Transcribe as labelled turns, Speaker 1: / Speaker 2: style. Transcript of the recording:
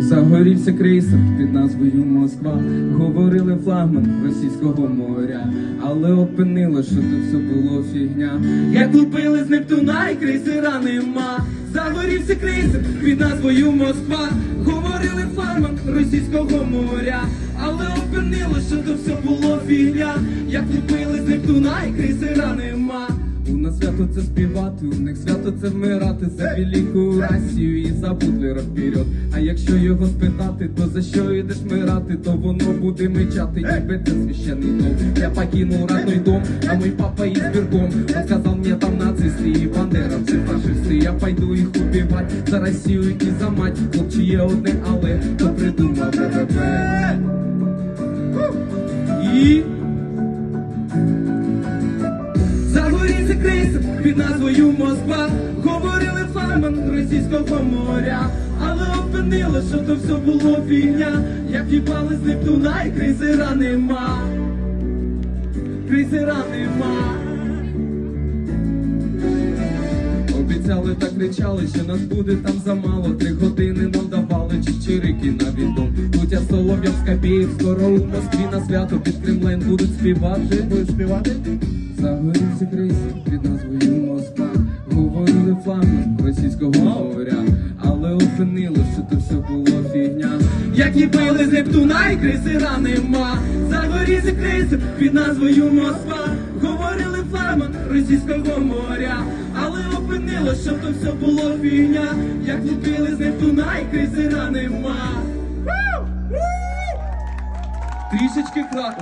Speaker 1: Загорівся крейсер під назвою Москва. Говорили флагман російського моря, але опинило, що це все було фігня. Як лупили з Нептуна і крейсера нема. Загорівся крейсер під назвою Москва. Говорили флагман російського моря, але опинило, що це все було фігня. Як лупили з Нептуна і крейсера нема У нас свято це співати, у них свято це вмирати за велику Росію і за Бутлера вперед. А якщо його спитати, то за що йдеш мирати, то воно буде мечати, ніби це священний дом. Я покинул родной дом, а мой папа избирком. Он сказал мне там нацисты и бандеровцы фашисты. Я пойду их убивать за Россию і за мать. Хлопче є одне, але хто придумав ВВП. І під назвою Москва. Говорили флагман російського моря. Але опинило, що то все було фігня. Як їбали з Нептуна і крейсера нема. Крейсера нема. Обіцяли та кричали, що нас буде там замало. Три години нам давали чичирики на відом. Путя Солов'я в Скабєїв, скоро у Москві на свято під Кремлем будуть співати.
Speaker 2: Будеш співати?
Speaker 1: Загорівся крейсер. Говорили флагман російського моря, але опинило, що це все було фігня. Як їбали з Нептуна і крейсера нема. Загорівся крейсер під назвою Москва. Говорили флагман російського моря, але опинило, що це все було фігня. Як лупили з Нептуна і крейсера нема. Трішечки кра...